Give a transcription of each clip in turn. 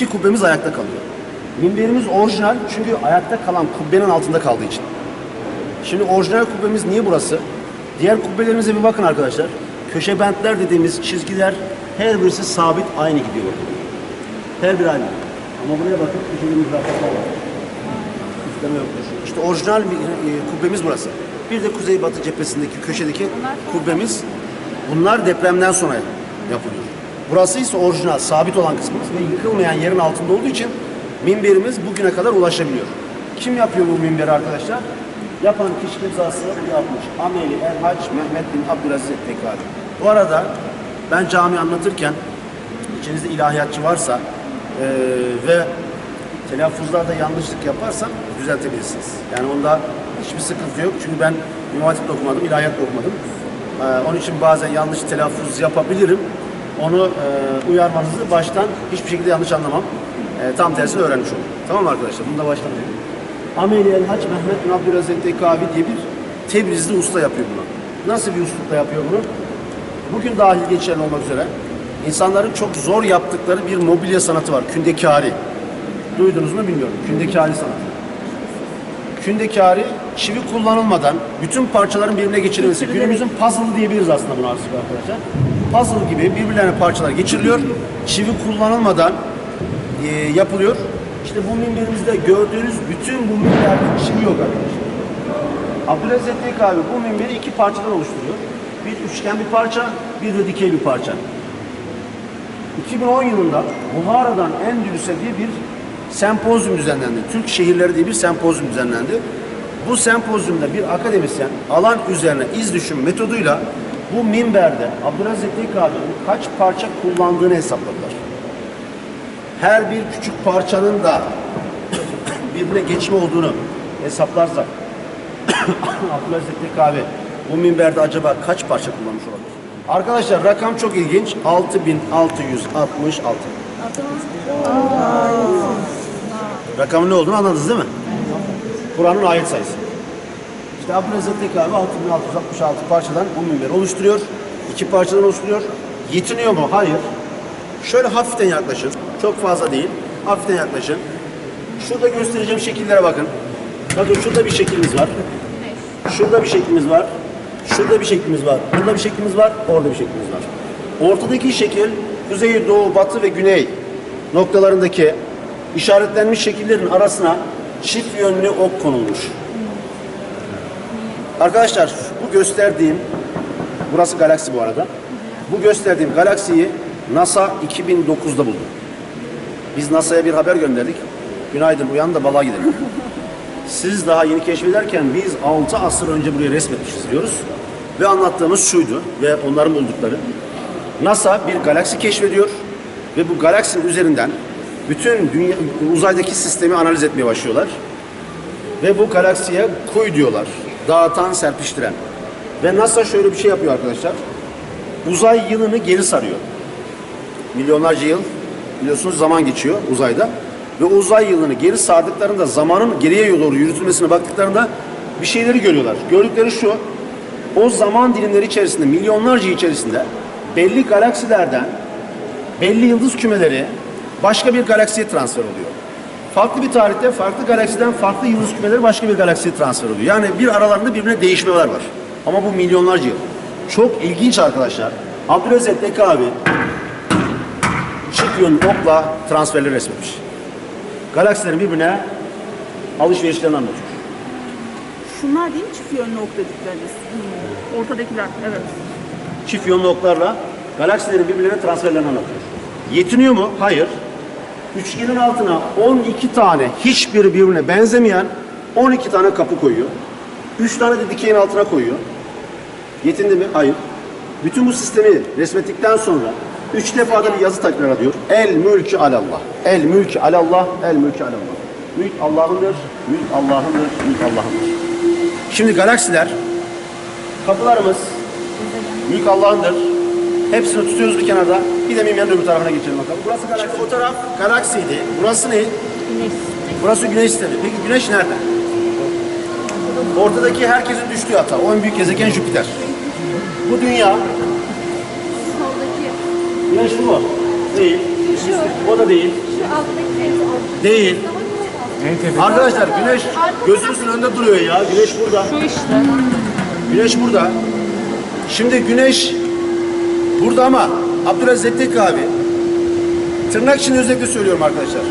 iki kubbemiz ayakta kalıyor. Minberimiz orijinal çünkü ayakta kalan kubbenin altında kaldığı için. Şimdi orijinal kubbemiz niye burası? Diğer kubbelerimize bir bakın arkadaşlar. Köşe bentler dediğimiz çizgiler her birisi sabit aynı gidiyor. Her bir aynı. Ama buraya bakın köşelerimiz rahatlar var. Üstleme yoktur. İşte orijinal e, kubbemiz burası. Bir de kuzeybatı cephesindeki köşedeki kubbemiz bunlar depremden sonra yapılıyor. Burası ise orijinal, sabit olan kısmımız ve yıkılmayan yerin altında olduğu için minberimiz bugüne kadar ulaşabiliyor. Kim yapıyor bu minberi arkadaşlar? Yapan kişi imzası yapmış. Ameli Erhaç Mehmet bin Abdülaziz Tekari. Bu arada ben cami anlatırken içinizde ilahiyatçı varsa eee, ve telaffuzlarda yanlışlık yaparsam düzeltebilirsiniz. Yani onda hiçbir sıkıntı yok. Çünkü ben Hatip'te okumadım, ilahiyat okumadım. Ee, onun için bazen yanlış telaffuz yapabilirim. Onu e, uyarmanızı baştan hiçbir şekilde yanlış anlamam. E, tam tersini öğrenmiş olurum. Tamam mı arkadaşlar? Bunu da baştan verin. Ameli El Hac Mehmet bin Abdülaziz Tekavi diye bir Tebrizli usta yapıyor bunu. Nasıl bir uslupla yapıyor bunu? Bugün dahil geçerli olmak üzere insanların çok zor yaptıkları bir mobilya sanatı var. Kündekari. Duydunuz mu bilmiyorum. Kündekari sanatı. Kündekari çivi kullanılmadan bütün parçaların birbirine geçirilmesi. Günümüzün puzzle diyebiliriz aslında bunu artık arkadaşlar. Puzzle gibi birbirlerine parçalar geçiriliyor. Çivi kullanılmadan e, yapılıyor. İşte bu minberimizde gördüğünüz bütün bu minberlerde çivi yok arkadaşlar. Abdülaziz abi bu minberi iki parçadan oluşturuyor. Bir üçgen bir parça, bir de dikey bir parça. 2010 yılında Buhara'dan Endülüs'e diye bir sempozyum düzenlendi. Türk şehirleri diye bir sempozyum düzenlendi. Bu sempozyumda bir akademisyen alan üzerine iz düşüm metoduyla bu minberde Abdülaziz abinin kaç parça kullandığını hesapladılar. Her bir küçük parçanın da birbirine geçme olduğunu hesaplarsak Abdülaziz abi bu minberde acaba kaç parça kullanmış olabilir? Arkadaşlar rakam çok ilginç. 6666. Rakamın ne olduğunu anladınız değil mi? Kur'an'ın ayet sayısı. İşte Abdülaziz Ettek abi 6666 parçadan bu minberi oluşturuyor. İki parçadan oluşturuyor. Yetiniyor mu? Hayır. Şöyle hafiften yaklaşın. Çok fazla değil. Hafiften yaklaşın. Şurada göstereceğim şekillere bakın. Bakın şurada bir şeklimiz var. Şurada bir şeklimiz var. Şurada bir şeklimiz var. Burada bir şeklimiz var. Orada bir şeklimiz var. Ortadaki şekil kuzey, doğu, batı ve güney noktalarındaki işaretlenmiş şekillerin arasına çift yönlü ok konulmuş. Arkadaşlar bu gösterdiğim burası galaksi bu arada. Bu gösterdiğim galaksiyi NASA 2009'da buldu. Biz NASA'ya bir haber gönderdik. Günaydın uyan da balığa gidelim. Siz daha yeni keşfederken biz 6 asır önce buraya resmetmişiz diyoruz. Ve anlattığımız şuydu ve onların buldukları. NASA bir galaksi keşfediyor ve bu galaksinin üzerinden bütün dünya, uzaydaki sistemi analiz etmeye başlıyorlar. Ve bu galaksiye kuy diyorlar. Dağıtan, serpiştiren. Ve NASA şöyle bir şey yapıyor arkadaşlar. Uzay yılını geri sarıyor. Milyonlarca yıl biliyorsunuz zaman geçiyor uzayda. Ve uzay yılını geri sardıklarında zamanın geriye doğru yürütülmesine baktıklarında bir şeyleri görüyorlar. Gördükleri şu. O zaman dilimleri içerisinde milyonlarca içerisinde belli galaksilerden belli yıldız kümeleri başka bir galaksiye transfer oluyor. Farklı bir tarihte farklı galaksiden farklı yıldız kümeleri başka bir galaksiye transfer oluyor. Yani bir aralarında birbirine değişmeler var. Ama bu milyonlarca yıl. Çok ilginç arkadaşlar. Abdülaziz Ettek abi çift yönlü okla transferleri resmetmiş. Galaksilerin birbirine alışverişlerini anlatıyor. Şunlar değil mi çift yönlü ok dedikleriniz? Hmm, Ortadakiler, evet. Çift yönlü oklarla galaksilerin birbirlerine transferlerini anlatıyor. Yetiniyor mu? Hayır. Üçgenin altına 12 tane hiçbiri birbirine benzemeyen 12 tane kapı koyuyor. 3 tane de dikeyin altına koyuyor. Yetindi mi? Hayır. Bütün bu sistemi resmettikten sonra üç defa da bir yazı tekrar ediyor. El mülkü alallah. El mülkü alallah. El mülkü alallah. Mülk Allah'ındır. Mülk Allah'ındır. Mülk Allah'ındır. Şimdi galaksiler kapılarımız mülk Allah'ındır. Hepsini tutuyoruz bir kenarda. Bir de mimyanın öbür tarafına geçelim bakalım. Burası galaksi. Şimdi o taraf galaksiydi. Burası ne? Güneş. Burası güneş sistemi. Peki güneş nerede? Ortadaki herkesin düştüğü hata. O en büyük gezegen Jüpiter. Bu dünya. Güneş bu mu? Değil. O da değil. alttaki deniz altı. Değil. Arkadaşlar güneş gözümüzün önünde duruyor ya. Güneş burada. Şu işte. Güneş burada. Şimdi güneş burada ama Abdülaziz abi tırnak için özellikle söylüyorum arkadaşlar.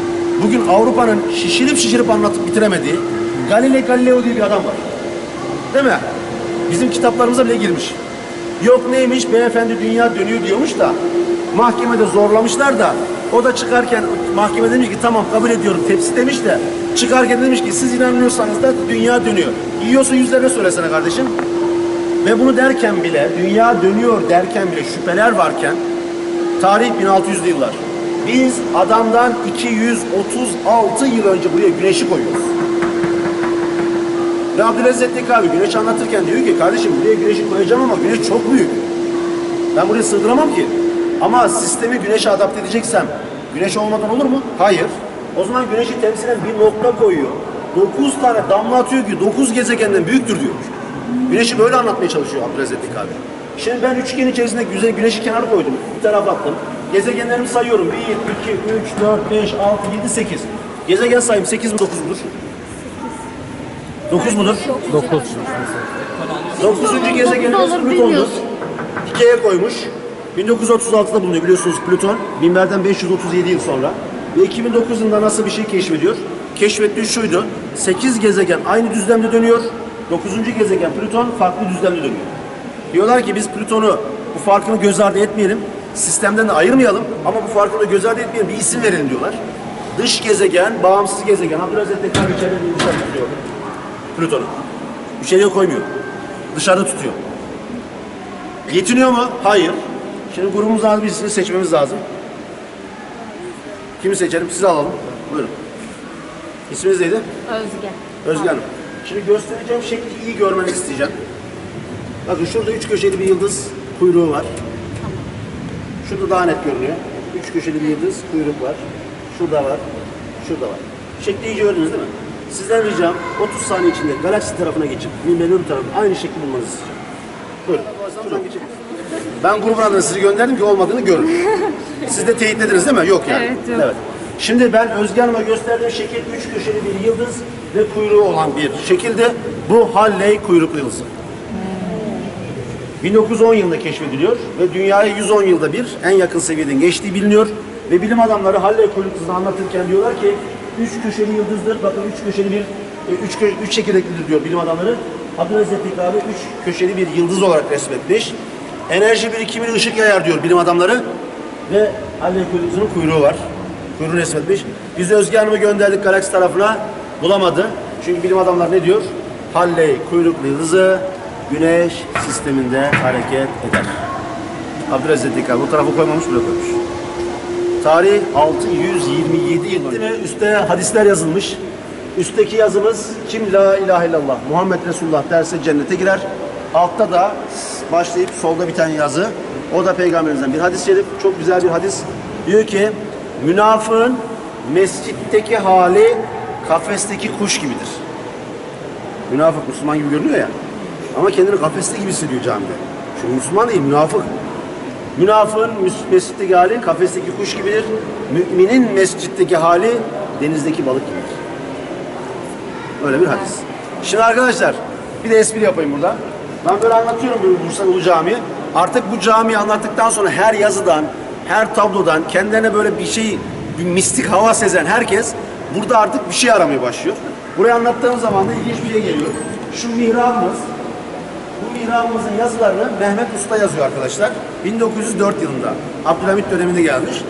Bugün Avrupa'nın şişirip şişirip anlatıp bitiremediği Galile Galileo diye bir adam var. Değil mi? Bizim kitaplarımıza bile girmiş. Yok neymiş beyefendi dünya dönüyor diyormuş da mahkemede zorlamışlar da o da çıkarken mahkeme demiş ki tamam kabul ediyorum tepsi demiş de çıkarken demiş ki siz inanmıyorsanız da dünya dönüyor. Yiyorsa yüzlerine söylesene kardeşim. Ve bunu derken bile, dünya dönüyor derken bile şüpheler varken, tarih 1600'lü yıllar. Biz adamdan 236 yıl önce buraya güneşi koyuyoruz. Ve Abdülaziz Ettik abi güneş anlatırken diyor ki kardeşim buraya güneşi koyacağım ama güneş çok büyük. Ben buraya sığdıramam ki. Ama sistemi güneşe adapte edeceksem güneş olmadan olur mu? Hayır. O zaman güneşi temsilen bir nokta koyuyor. 9 tane damla atıyor ki 9 gezegenden büyüktür diyor. Güneşi böyle anlatmaya çalışıyor Abdülaziz Ettik abi. Şimdi ben üçgen içerisinde güzel güneşi kenara koydum. Bir tarafa attım. Gezegenlerimi sayıyorum. 1, 2, 3, 4, 5, 6, 7, 8. Gezegen sayayım 8 mi 9 mudur? 9 mudur? 9. Dokuzuncu gezegenimiz Plüton'dur. Dikeye koymuş. 1936'da bulunuyor biliyorsunuz Plüton. Binlerden 537 yıl sonra. Ve 2009 yılında nasıl bir şey keşfediyor? Keşfettiği şuydu. 8 gezegen aynı düzlemde dönüyor. 9. gezegen Plüton farklı düzlemde dönüyor. Diyorlar ki biz Plüton'u bu farkını göz ardı etmeyelim. Sistemden de ayırmayalım ama bu farkını göz ardı etmeyelim. Bir isim verelim diyorlar. Dış gezegen, bağımsız gezegen. Abdülaziz Tekrar içeride bir dışarı tutuyor. Plüton'u. İçeriye koymuyor. Dışarıda tutuyor. Yetiniyor mu? Hayır. Şimdi grubumuzdan birisini seçmemiz lazım. Kimi seçelim? Sizi alalım. Buyurun. İsminiz neydi? Özge. Özge Hanım. Şimdi göstereceğim şekli iyi görmenizi isteyeceğim. Bakın şurada üç köşeli bir yıldız kuyruğu var. Şurada daha net görünüyor. Üç köşeli bir yıldız kuyruk var. Şurada var. Şurada var. Şekli iyice gördünüz değil mi? Sizden ricam 30 saniye içinde galaksi tarafına geçip öbür tarafına aynı şekli bulmanızı isteyeceğim. Buyurun. Ben grubun adına sizi gönderdim ki olmadığını görün. Siz de teyitlediniz değil mi? Yok yani. Evet, yok. Şimdi ben Özge Hanım'a gösterdiğim şekil üç köşeli bir yıldız ve kuyruğu olan bir şekilde bu Halley kuyruklu yıldızı. 1910 yılında keşfediliyor ve dünyaya 110 yılda bir en yakın seviyeden geçtiği biliniyor. Ve bilim adamları Halley kuyruklu yıldızını anlatırken diyorlar ki üç köşeli yıldızdır. Bakın üç köşeli bir, e, üç, kö, üç çekirdeklidir diyor bilim adamları. Abdülaziz Ettik abi üç köşeli bir yıldız olarak resmetmiş. Enerji birikimini ışık yayar diyor bilim adamları. Ve Halley kuyruklusunun kuyruğu var. Kuyruğunu resmetmiş. Biz de Özge Hanım'ı gönderdik galaksi tarafına. Bulamadı. Çünkü bilim adamlar ne diyor? Halley kuyruklu yıldızı güneş sisteminde hareket eder. Abdülaziz abi bu tarafa koymamış buraya koymuş. Tarih 627 yıl. Mi? Üste hadisler yazılmış. Üstteki yazımız kim la ilahe illallah Muhammed Resulullah derse cennete girer. Altta da başlayıp solda bir tane yazı. O da peygamberimizden bir hadis-i. Çok güzel bir hadis. Diyor ki münafığın mescitteki hali kafesteki kuş gibidir. Münafık Müslüman gibi görünüyor ya. Ama kendini kafeste gibi hissediyor camide. Çünkü Müslüman değil, münafık. Münafığın mes- mescitteki hali kafesteki kuş gibidir. Müminin mescitteki hali denizdeki balık gibidir. Öyle bir hadis. Şimdi arkadaşlar bir de espri yapayım burada. Ben böyle anlatıyorum bu Bursa Ulu Camii. Artık bu camiyi anlattıktan sonra her yazıdan, her tablodan kendilerine böyle bir şey, bir mistik hava sezen herkes burada artık bir şey aramaya başlıyor. Burayı anlattığım zaman da ilginç bir şey geliyor. Şu mihrabımız, bu mihrabımızın yazılarını Mehmet Usta yazıyor arkadaşlar. 1904 yılında. Abdülhamit döneminde gelmiş.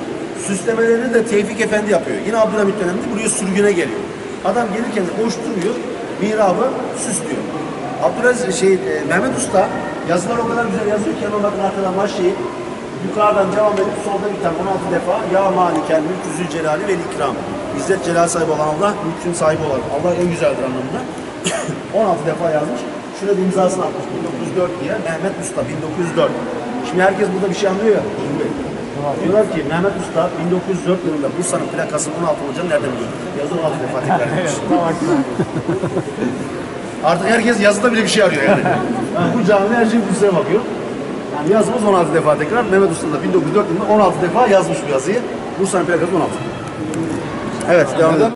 Süslemelerini de Tevfik Efendi yapıyor. Yine Abdülhamit döneminde buraya sürgüne geliyor. Adam gelirken de koşturuyor, mihrabı süslüyor. Abdülaziz şey, e, Mehmet Usta yazılar o kadar güzel yazıyor ki hemen bakın arkadan başlayıp yukarıdan devam edip solda biten 16 defa Ya Malikel Mülk Zül Celali ve İkram. İzzet Celal sahibi olan Allah, mülkün sahibi olan Allah en güzeldir anlamında. 16 defa yazmış. Şurada imzasını atmış 1904 diye. Mehmet Usta 1904. Şimdi herkes burada bir şey anlıyor ya. Diyorlar ki Mehmet Usta 1904 yılında Bursa'nın plakasının 16 olacağını nereden biliyor? Yazı 16 defa tekrar etmiş. Artık herkes yazıda bile bir şey arıyor yani. yani bu camide her şey Bursa'ya bakıyor. Yani yazımız 16 defa tekrar. Mehmet Usta da 1904 yılında 16 defa yazmış bu yazıyı. Bursa'nın plakası 16. Evet devam edelim.